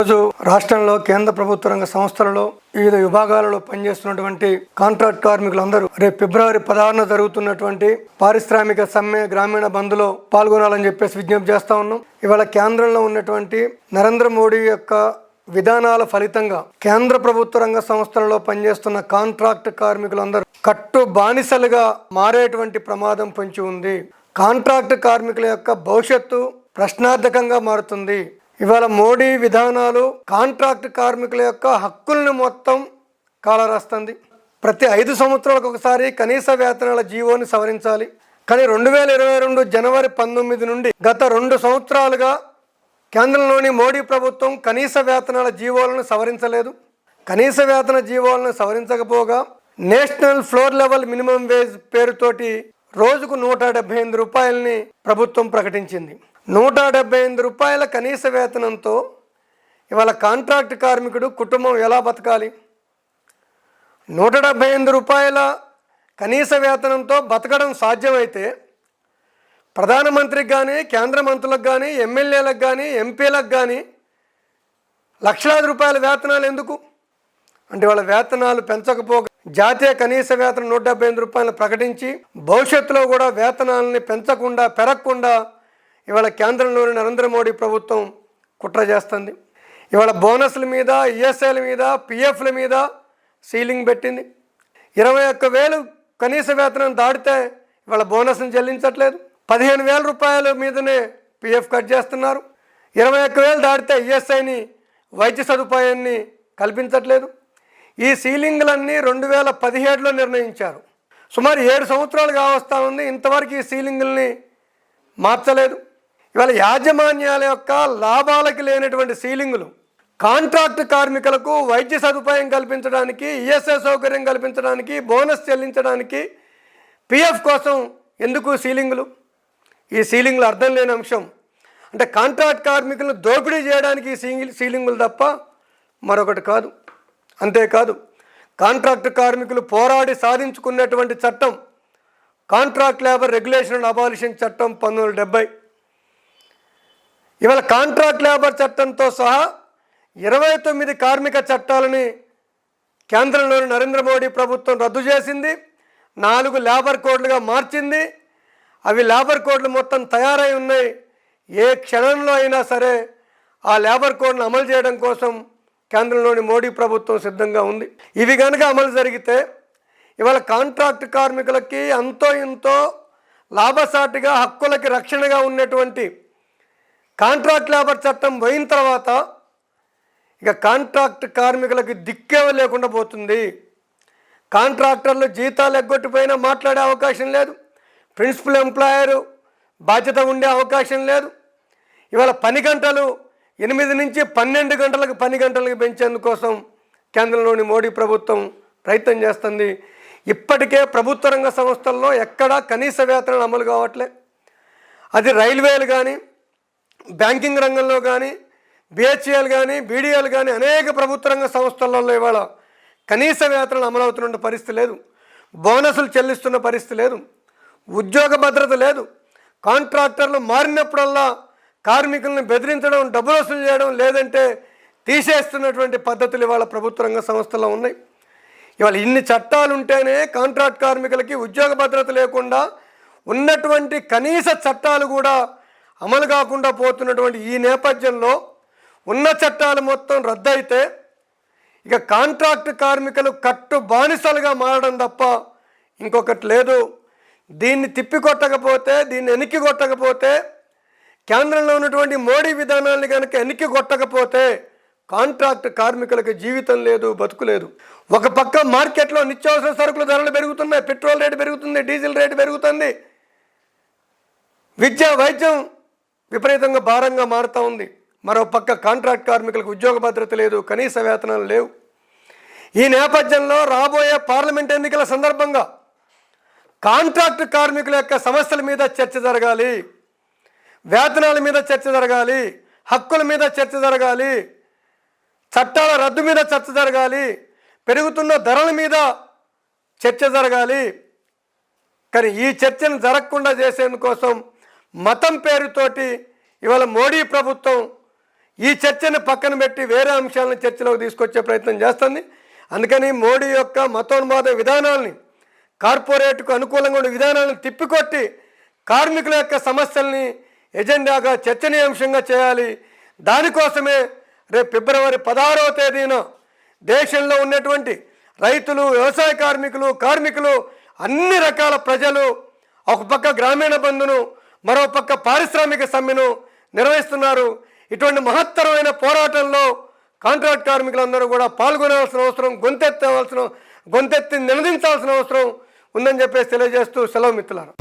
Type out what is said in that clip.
ఈరోజు రాష్ట్రంలో కేంద్ర ప్రభుత్వ రంగ సంస్థలలో వివిధ విభాగాలలో పనిచేస్తున్నటువంటి కాంట్రాక్ట్ కార్మికులందరూ రేపు ఫిబ్రవరి పదహారున జరుగుతున్నటువంటి పారిశ్రామిక సమ్మె గ్రామీణ బంద్లో పాల్గొనాలని చెప్పేసి విజ్ఞప్తి చేస్తా ఉన్నాం. ఇవాళ కేంద్రంలో ఉన్నటువంటి నరేంద్ర మోడీ యొక్క విధానాల ఫలితంగా కేంద్ర ప్రభుత్వ రంగ సంస్థలలో పనిచేస్తున్న కాంట్రాక్ట్ కార్మికులందరూ కట్టు బానిసలుగా మారేటువంటి ప్రమాదం పొంచి ఉంది. కాంట్రాక్ట్ కార్మికుల యొక్క భవిష్యత్తు ప్రశ్నార్థకంగా మారుతుంది. ఇవాళ మోడీ విధానాలు కాంట్రాక్ట్ కార్మికుల యొక్క హక్కుల్ని మొత్తం కాలరాస్తుంది. ప్రతి ఐదు సంవత్సరాలకు ఒకసారి కనీస వేతనాల జీవోని సవరించాలి. కానీ రెండు వేల ఇరవై రెండు జనవరి పంతొమ్మిది నుండి గత రెండు సంవత్సరాలుగా కేంద్రంలోని మోడీ ప్రభుత్వం కనీస వేతనాల జీవోలను సవరించలేదు. కనీస వేతన జీవోలను సవరించకపోగా national floor level minimum wage పేరుతోటి రోజుకు నూట డెబ్బై ఎనిమిది రూపాయలని ప్రభుత్వం ప్రకటించింది. నూట డెబ్బై ఎనిమిది రూపాయల కనీస వేతనంతో ఇవాళ కాంట్రాక్ట్ కార్మికుడు కుటుంబం ఎలా బతకాలి? నూట డెబ్బై ఎనిమిది రూపాయల కనీస వేతనంతో బతకడం సాధ్యమైతే ప్రధానమంత్రికి కానీ కేంద్ర మంత్రులకు కానీ ఎమ్మెల్యేలకు కానీ ఎంపీలకు కానీ లక్షలాది రూపాయల వేతనాలు ఎందుకు? అంటే వాళ్ళ వేతనాలు పెంచకపోగా జాతీయ కనీస వేతనం నూట డెబ్బై ఎనిమిది రూపాయలు ప్రకటించి భవిష్యత్తులో కూడా వేతనాలని పెంచకుండా పెరగకుండా ఇవాళ కేంద్రంలోని నరేంద్ర మోడీ ప్రభుత్వం కుట్ర చేస్తుంది. ఇవాళ బోనస్ల మీద ఈఎస్ఐల మీద పిఎఫ్ల మీద సీలింగ్ పెట్టింది. ఇరవై ఒక్క వేలు కనీస వేతనం దాటితే ఇవాళ బోనస్ని చెల్లించట్లేదు. పదిహేను వేల రూపాయల మీదనే పిఎఫ్ కట్ చేస్తున్నారు. ఇరవై ఒక్క వేలు దాటితే ఈఎస్ఐని వైద్య సదుపాయాన్ని కల్పించట్లేదు. ఈ సీలింగ్లన్నీ రెండు వేల పదిహేడులో నిర్ణయించారు. సుమారు ఏడు సంవత్సరాలు కావస్తా ఉంది. ఇంతవరకు ఈ సీలింగుల్ని మార్చలేదు. ఇవాళ యాజమాన్యాల యొక్క లాభాలకి లేనటువంటి సీలింగులు కాంట్రాక్ట్ కార్మికులకు వైద్య సదుపాయం కల్పించడానికి ఈఎస్ఐ సౌకర్యం కల్పించడానికి బోనస్ చెల్లించడానికి పిఎఫ్ కోసం ఎందుకు సీలింగులు? ఈ సీలింగులు అర్థం లేని అంశం. అంటే కాంట్రాక్ట్ కార్మికులను దోపిడీ చేయడానికి సీలింగ్ సీలింగులు తప్ప మరొకటి కాదు. అంతేకాదు కాంట్రాక్ట్ కార్మికులు పోరాడి సాధించుకున్నటువంటి చట్టం contract labour regulation and abolition చట్టం పంతొమ్మిది వందల డెబ్బై ఇవాళ కాంట్రాక్ట్ లేబర్ చట్టంతో సహా ఇరవై తొమ్మిది కార్మిక చట్టాలని కేంద్రంలోని నరేంద్ర మోడీ ప్రభుత్వం రద్దు చేసింది. నాలుగు లేబర్ కోడ్లుగా మార్చింది. అవి లేబర్ కోడ్లు మొత్తం తయారై ఉన్నాయి. ఏ క్షణంలో అయినా సరే ఆ లేబర్ కోడ్ను అమలు చేయడం కోసం కేంద్రంలోని మోడీ ప్రభుత్వం సిద్ధంగా ఉంది. ఇవి కనుక అమలు జరిగితే ఇవాళ కాంట్రాక్ట్ కార్మికులకి అంతో ఇంతో లాభసాటిగా హక్కులకి రక్షణగా ఉన్నటువంటి కాంట్రాక్ట్ లేబర్ చట్టం పోయిన తర్వాత ఇక కాంట్రాక్ట్ కార్మికులకు దిక్కేవ లేకుండా పోతుంది. కాంట్రాక్టర్లు జీతాలు ఎగ్గొట్టిపోయినా మాట్లాడే అవకాశం లేదు. ప్రిన్సిపల్ ఎంప్లాయరు బాధ్యత ఉండే అవకాశం లేదు. ఇవాళ పని గంటలు ఎనిమిది నుంచి పన్నెండు గంటలకు పని గంటలకు పెంచేందుకోసం కేంద్రంలోని మోడీ ప్రభుత్వం ప్రయత్నం చేస్తుంది. ఇప్పటికే ప్రభుత్వ రంగ సంస్థల్లో ఎక్కడా కనీస వేతనం అమలు కావట్లే. అది రైల్వేలు కానీ బ్యాంకింగ్ రంగంలో కానీ బిహెచ్ఎల్ కానీ బీడీఎల్ కానీ అనేక ప్రభుత్వ రంగ సంస్థలలో ఇవాళ కనీస వేతనాలు అమలవుతున్న పరిస్థితి లేదు. బోనసులు చెల్లిస్తున్న పరిస్థితి లేదు. ఉద్యోగ భద్రత లేదు. కాంట్రాక్టర్లు మారినప్పుడల్లా కార్మికులను బెదిరించడం డబ్బులు వసూలు చేయడం లేదంటే తీసేస్తున్నటువంటి పద్ధతులు ఇవాళ ప్రభుత్వ రంగ సంస్థల్లో ఉన్నాయి. ఇవాళ ఇన్ని చట్టాలు ఉంటేనే కాంట్రాక్ట్ కార్మికులకి ఉద్యోగ భద్రత లేకుండా ఉన్నటువంటి కనీస చట్టాలు కూడా అమలు కాకుండా పోతున్నటువంటి ఈ నేపథ్యంలో ఉన్న చట్టాలు మొత్తం రద్దయితే ఇక కాంట్రాక్ట్ కార్మికులు కట్టు బానిసలుగా మారడం తప్ప ఇంకొకటి లేదు. దీన్ని తిప్పికొట్టకపోతే దీన్ని వెనక్కి కొట్టకపోతే కేంద్రంలో ఉన్నటువంటి మోడీ విధానాన్ని కనుక వెనక్కి కొట్టకపోతే కాంట్రాక్ట్ కార్మికులకు జీవితం లేదు బతుకు లేదు. ఒక పక్క మార్కెట్లో నిత్యావసర సరుకుల ధరలు పెరుగుతున్నాయి పెట్రోల్ రేటు పెరుగుతుంది డీజిల్ రేటు పెరుగుతుంది. విద్య వైద్యం విపరీతంగా భారంగా మారుతూ ఉంది. మరో పక్క కాంట్రాక్ట్ కార్మికులకు ఉద్యోగ భద్రత లేదు కనీస వేతనాలు లేవు. ఈ నేపథ్యంలో రాబోయే పార్లమెంట్ ఎన్నికల సందర్భంగా కాంట్రాక్ట్ కార్మికుల యొక్క సమస్యల మీద చర్చ జరగాలి. వేతనాల మీద చర్చ జరగాలి. హక్కుల మీద చర్చ జరగాలి. చట్టాల రద్దు మీద చర్చ జరగాలి. పెరుగుతున్న ధరల మీద చర్చ జరగాలి. కానీ ఈ చర్చను జరగకుండా చేసేందుకోసం మతం పేరుతోటి ఇవాళ మోడీ ప్రభుత్వం ఈ చర్చను పక్కన పెట్టి వేరే అంశాలను చర్చలోకి తీసుకొచ్చే ప్రయత్నం చేస్తుంది. అందుకని మోడీ యొక్క మతోన్మాద విధానాల్ని కార్పొరేట్కు అనుకూలంగా ఉన్న విధానాలను తిప్పికొట్టి కార్మికుల యొక్క సమస్యల్ని ఎజెండాగా చర్చనీయాంశంగా చేయాలి. దానికోసమే రేపు ఫిబ్రవరి పదహారవ తేదీన దేశంలో ఉన్నటువంటి రైతులు వ్యవసాయ కార్మికులు కార్మికులు అన్ని రకాల ప్రజలు ఒక పక్క గ్రామీణ బంధును మరో పక్క పారిశ్రామిక సమ్మెను నిర్వహిస్తున్నారు. ఇటువంటి మహత్తరమైన పోరాటంలో కాంట్రాక్ట్ కార్మికులందరూ కూడా పాల్గొనాల్సిన అవసరం గొంతెత్తవలసిన గొంతెత్తి నిలదించాల్సిన అవసరం ఉందని చెప్పేసి తెలియజేస్తూ సెలవు మిత్రులారు.